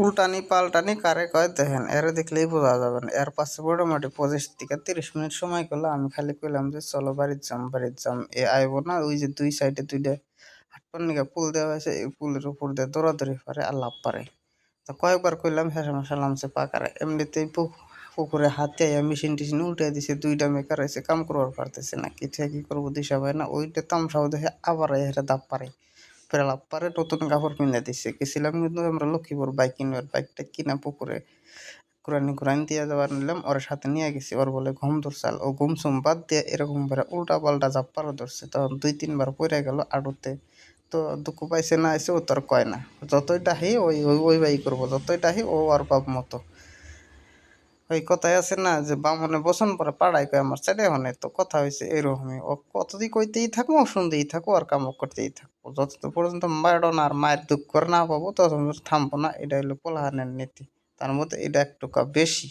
উল্টানি পাল্টানি কারে কয় দেখেন, এর দেখলেই বোঝা যাবে না। এর পাশে মোটামুটি পঁচিশ থেকে তিরিশ মিনিট সময় করল আমি খালি কইলাম যে, চলো বাড়ির যাম বাড়ির যাম এ আইবো না, ওই যে দুই সাইডে দুইটা হাটপার নিকে পুল দেওয়া হয়েছে, এই পুলের উপর দিয়ে দৌড়াদৌড়ি পারে আর লাভ পারে। তো কয়েকবার কইলাম হেসে মশালাম সে পাকারে। এমনিতেই পুকুরে হাতে আইয়া মেশিন টিশিন উল্টে দিছে, দুইটা মেকার হয়েছে কাম করবার পারতেছে না। কি থেকে কি করব, দিশা ভাই না, ওইটা তামসাও দেখে আবার হেরে দাপ পারে। পারে। নতুন কাপড় কিনে দিছে। গেছিলাম কিন্তু আমরা লক্ষ্মীপুর বাইক কিনবার বাইকটা কিনা পুকুরে কুরানি কুরান দিয়ে যাবার নিলাম। ওর সাথে নিয়ে গেছি। ওর বলে, ঘুম ধরছাল ও ঘুম সুম বাদ দিয়ে এরকম করে উল্টা পাল্টা জাপ্পারও ধরছে। তখন দুই, তিনবার পড়ে গেল আড়ুতে। তো দুঃখ পাইছে না এসে ও তোর কয় না। যতই ডাহি ওই ওই বাই করব। যতই ডাহি ও আর বাপ মতো। ওই কথাই আছে না যে বামনে বসন পরে পাড়ায় কয়, আমার ছেলে হনে তো কথা হয়েছে এরকমই। ও কতদিন কইতেই থাকব শুনতেই থাকো আর কাম করতেই থাকব যতদূর পর্যন্ত মারো না আর মায়ের দুঃখ না পাবো তত থামবো না। এটা হলো পোলাহানের নীতি। তার মধ্যে এটা একটু বেশি।